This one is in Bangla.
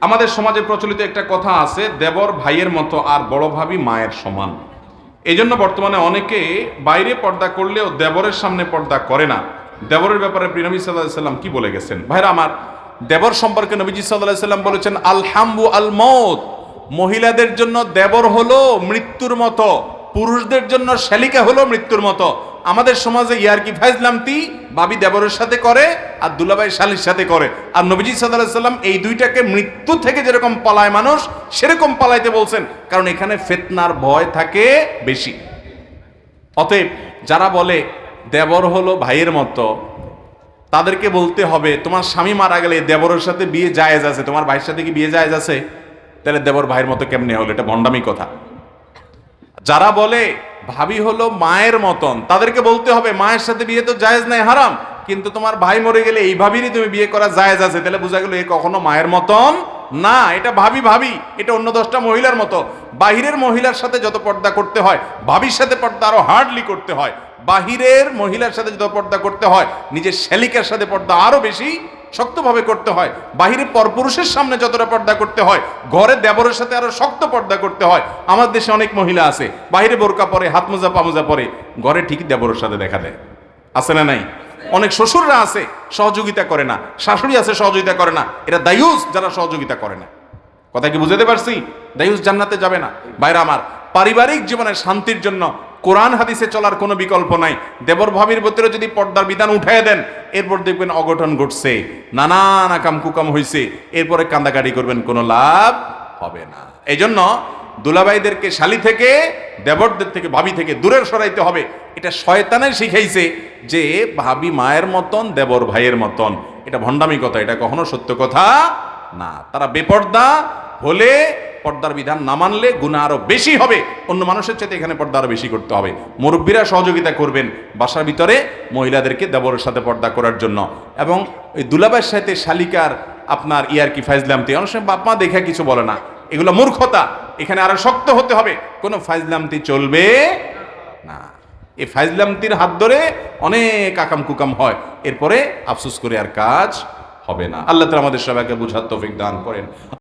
আমাদের সমাজে প্রচলিত একটা কথা আছে, দেবর ভাইয়ের মতো আর বড় ভাবি মায়ের সমান। এই জন্য বর্তমানে অনেকে বাইরে পর্দা করলেও দেবরের সামনে পর্দা করে না। দেবরের ব্যাপারে প্রিনবী সাল্লাম কি বলে গেছেন? ভাইরা আমার, দেবর সম্পর্কে নবীজি সাল্লাম বলেছেন আলহাম্বু আল মৌত। মহিলাদের জন্য দেবর হলো মৃত্যুর মতো, পুরুষদের জন্য শ্যালিকা হলো মৃত্যুর মতো। আমাদের সমাজে ইয়ারকি ফাইজলামতি বাবি দেবরের সাথে করে আর দুলাভাই শালির সাথে করে। আর নবীজি সাল্লাহ সাল্লাম এই দুইটাকে মৃত্যু থেকে যেরকম পালায় মানুষ, সেরকম পালাইতে বলছেন। কারণ এখানে ফেতনার ভয় থাকে বেশি। অতএব যারা বলে দেবর হলো ভাইয়ের মতো, তাদেরকে বলতে হবে, তোমার স্বামী মারা গেলে দেবরের সাথে বিয়ে জায়েজ আছে, তোমার ভাইয়ের সাথে কি বিয়ে জায়েজ আছে? তাহলে দেবর ভাইয়ের মতো কেমনে হলো? এটা ভণ্ডামি কথা। যারা বলে ভাবি হলো মায়ের মতন, তাদেরকে বলতে হবে, মায়ের সাথে বিয়ে তো জায়েজ নাই, হারাম। কিন্তু তোমার ভাই মরে গেলে এই ভাবিরই তুমি বিয়ে করা জায়েজ আছে। তাহলে বোঝা গেল এ কখনো মায়ের মতন না, এটা ভাবি ভাবি, এটা অন্য দশটা মহিলার মতো। বাহিরের মহিলার সাথে যত পর্দা করতে হয়, ভাবির সাথে পর্দা আরও হার্ডলি করতে হয়। বাহিরের মহিলার সাথে যত পর্দা করতে হয়, নিজের শ্যালিকার সাথে পর্দা আরও বেশি শক্তভাবে করতে হয়। বাহিরে পরপুরুষের সামনে যতটা পর্দা করতে হয়, ঘরে দেবরের সাথে আরও শক্ত পর্দা করতে হয়। আমার দেশে অনেক মহিলা আছে, বাহিরে বোরকা পরে, হাত মোজা পামোজা পরে, ঘরে ঠিকই দেবরের সাথে দেখা দেয়। আছে না নাই? অনেক শ্বশুররা আছে, সহযোগিতা করে না। শাশুড়ি আছে, সহযোগিতা করে না। এটা দায়ুস, যারা সহযোগিতা করে না। কথা কি বুঝাতে পারছি? দায়ুস জান্নাতে যাবে না। বাইরে আমার, পারিবারিক জীবনের শান্তির জন্য কোরআন হাদিসে চলার কোনো বিকল্প নাই। দেবর ভাবির ভিতরে যদি পর্দার বিধান উঠায় দেন, এরপর দেখবেন অঘটন ঘটছে। নানান আকাম কুকাম হয়েছে এরপরে কান্দাকাটি করবেন, কোনো লাভ হবে না। এই জন্য দুলাভাইদেরকে শালি থেকে, দেবরদের থেকে, ভাবি থেকে দূরে সরাইতে হবে। এটা শয়তানে শিখাইছে যে ভাবি মায়ের মতন, দেবর ভাইয়ের মতন। এটা ভণ্ডামি কথা, এটা কখনো সত্য কথা না। তারা বেপর্দা হলে পর্দার বিধান না মানলে গুণা আরও বেশি হবে। অন্য মানুষের চাইতে এখানে পর্দা আরও বেশি করতে হবে। মুরব্বীরা সহযোগিতা করবেন বাসার ভিতরে, মহিলাদেরকে দেবরের সাথে পর্দা করার জন্য। এবং ওই দুলাবের সাথে শালিকার আপনার ইয়ার কি ফাইজলামতি অনেক সময় বাপ মা দেখে কিছু বলে না। এগুলো মূর্খতা। এখানে আরও শক্ত হতে হবে। কোনো ফাইজলামতি চলবে না। এই ফাইজলামতির হাত ধরে অনেক আকাম কুকাম হয়। এরপরে আফসোস করে আর কাজ হবে না। আল্লাহ তালা আমাদের সবাইকে বুঝার তৌফিক দান করেন।